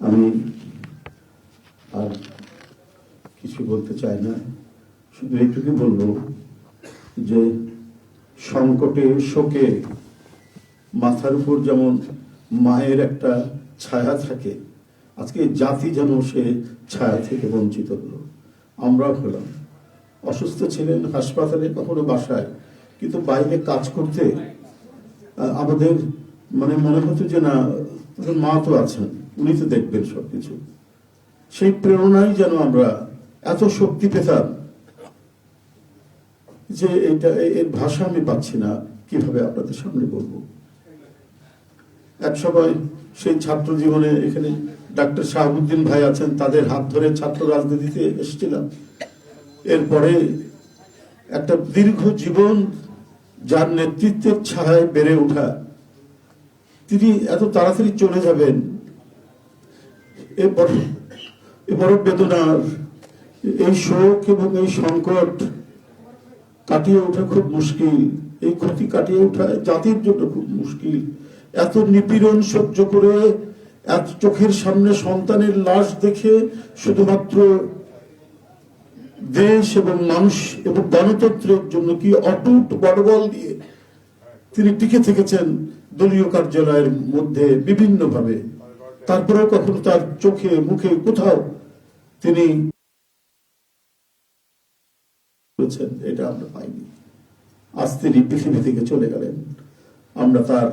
আমি আর কিছু বলতে চাই না। শুধু এইটুকু বলব যে সংকটে, শোকে মাথার উপর যেমন মায়ের একটা ছায়া থাকে, আজকে জাতি যেন সে ছায়া থেকে বঞ্চিত হলো। আমরা হলাম। অসুস্থ ছিলেন হাসপাতালে, কখনো বাসায়, কিন্তু বাইরে কাজ করতে আমাদের মানে মনে হতো যে না মা তো আছেন। উনি তো দেখবেন সবকিছু। সেই প্রেরণাই যেন আমরা এত শক্তি পেতাম যে এটা, এর ভাষা আমি পাচ্ছি না, কীভাবে আপনাদের সামনে বলব? এক সময় সেই ছাত্র জীবনে এখানে ডাক্তার শাহাবুদ্দিন ভাই আছেন, তাদের হাত ধরে ছাত্র রাজনীতিতে এসেছিলাম। এরপরে একটা দীর্ঘ জীবন যার নেতৃত্বের ছায়ায় বেড়ে ওঠা, তিনি এত তাড়াতাড়ি চলে যাবেন বড় বেদনার এই শোক এবং এই সংকট কাটিয়ে ওঠা খুব মুশকিল। এই ক্ষতি কাটিয়ে ওঠা জাতির জন্য খুব মুশকিল। এত নিপীড়ন সহ্য করে, এত চোখের সামনে সন্তানের লাশ দেখে শুধুমাত্র দেশ এবং মানুষ এবং গণতন্ত্রের জন্য কি অটুট বড়বল দিয়ে তিনি টিকে থেকেছেন দলীয় কার্যালয়ের মধ্যে বিভিন্ন ভাবে তারপরেও কখনো তার চোখে, মুখে কোথাও তিনি এটা আমরা পাইনি। আজ তিনি পৃথিবী থেকে চলে গেলেন। আমরা তার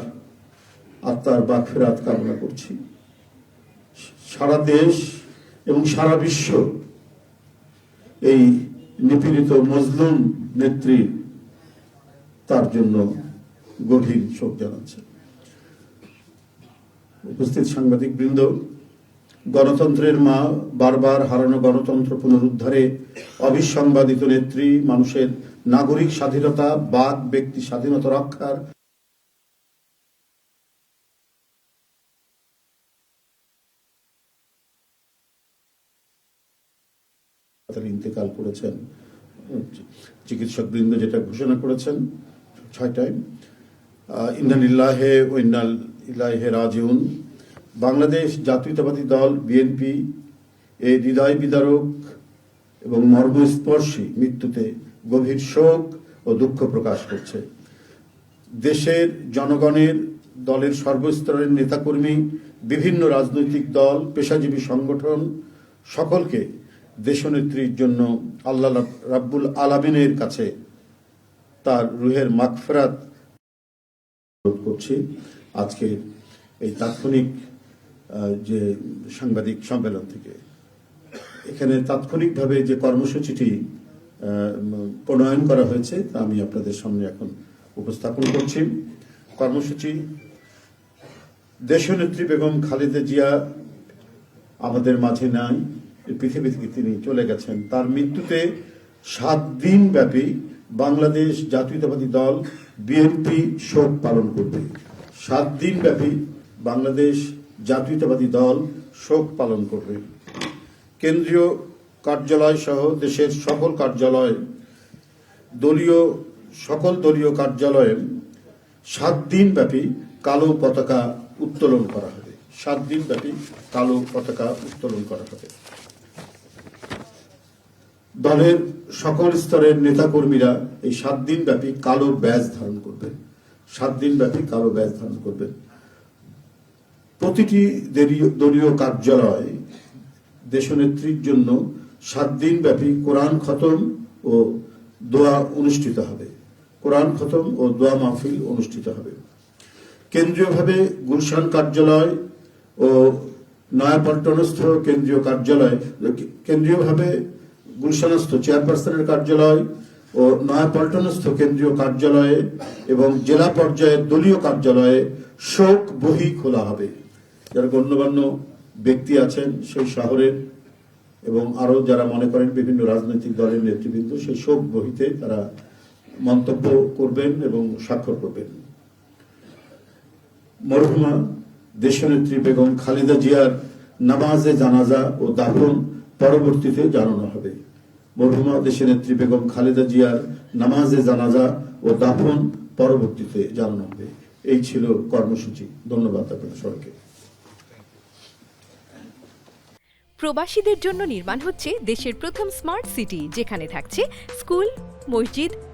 আত্মার বাক ফেরাত কামনা করছি। সারা দেশ এবং সারা বিশ্ব এই নিপীড়িত মজলুম নেত্রী তার জন্য গভীর শোক জানাচ্ছে উপস্থিত সাংবাদিক বৃন্দ গণতন্ত্রের মা বারবার হারানো গণতন্ত্র পুনরুদ্ধারে অবিসংবাদিত নেত্রী মানুষের নাগরিক স্বাধীনতা বাদ ব্যক্তি স্বাধীনতা রক্ষার ইন্তেকাল করেছেন। চিকিৎসক বৃন্দ যেটা ঘোষণা করেছেন ছয়টায়। আহ, ইন্নালিল্লাহে ও ইন্নাল ইলাহে রাজিউন। বাংলাদেশ জাতীয়তাবাদী দল বিএনপি এই হৃদয় বিদারক এবং মর্মস্পর্শী মৃত্যুতে গভীর শোক ও দুঃখ প্রকাশ করছে। দেশের জনগণের, দলের সর্বস্তরের নেতাকর্মী, বিভিন্ন রাজনৈতিক দল, পেশাজীবী সংগঠন সকলকে দেশনেত্রীর জন্য আল্লাহ রাব্বুল আলামিনের কাছে তার রুহের মাগফিরাত করছি। আজকে এই তাৎক্ষণিক যে সাংবাদিক সম্মেলন থেকে। এখানে তাৎক্ষণিকভাবে যে কর্মসূচিটি প্রণয়ন করা হয়েছে, তা আমি আপনাদের সামনে এখন উপস্থাপন করছি। কর্মসূচি দেশনেত্রী বেগম খালেদা জিয়া আমাদের মাঝে নাই পৃথিবী থেকে তিনি চলে গেছেন। তার মৃত্যুতে সাত দিন ব্যাপী বাংলাদেশ জাতীয়তাবাদী দল, বিএনপি শোক পালন করবে। সাত দিন ব্যাপী বাংলাদেশ জাতীয়তাবাদী দল শোক পালন করবে। কেন্দ্রীয় কার্যালয় সহ দেশের সকল কার্যালয়, দলীয়, সকল দলীয় কার্যালয়ে সাত দিন ব্যাপী কালো পতাকা উত্তোলন করা হবে। সাত দিন ব্যাপী কালো পতাকা উত্তোলন করা হবে। দলের সকল স্তরের নেতাকর্মীরা এই সাত দিন ব্যাপী কালো ব্যাজ ধারণ করবেন সাত দিন ব্যাপী কালো ব্যাজ ধারণ করবেন প্রতিটি দলীয় কার্যালয় দেশনেত্রীর জন্য সাত দিন ব্যাপী কোরআন খতম ও দোয়া অনুষ্ঠিত হবে। কোরআন খতম ও দোয়া মাহফিল অনুষ্ঠিত হবে। কেন্দ্রীয়ভাবে গুলশান কার্যালয় ও নয়াপল্টনস্থ কেন্দ্রীয় কার্যালয়, কেন্দ্রীয়ভাবে গুলশানস্থ চেয়ারপারসনের কার্যালয় ও নয়াপল্টনস্থ কেন্দ্রীয় কার্যালয়ে এবং জেলা পর্যায়ের দলীয় কার্যালয়ে শোক বহি খোলা হবে। যারা গণ্যমান্য ব্যক্তি আছেন সেই শহরের এবং আরও যারা মনে করেন বিভিন্ন রাজনৈতিক দলের নেতৃবৃন্দ, সেই শোক বহিতে তারা মন্তব্য করবেন এবং স্বাক্ষর করবেন। মরহুমা দেশনেত্রী বেগম খালেদা জিয়ার নামাজে জানাজা ও দাফন পরবর্তীতে জানানো হবে। মরহুমা দেশের নেত্রী বেগম খালেদা জিয়ার নামাজে জানাজা ও দাফন পরবর্তীতে জানানো হবে। এই ছিল কর্মসূচি। ধন্যবাদ আপনাদের সবাইকে। প্রবাসীদের জন্য নির্মাণ হচ্ছে দেশের প্রথম স্মার্ট সিটি যেখানে থাকছে স্কুল মসজিদ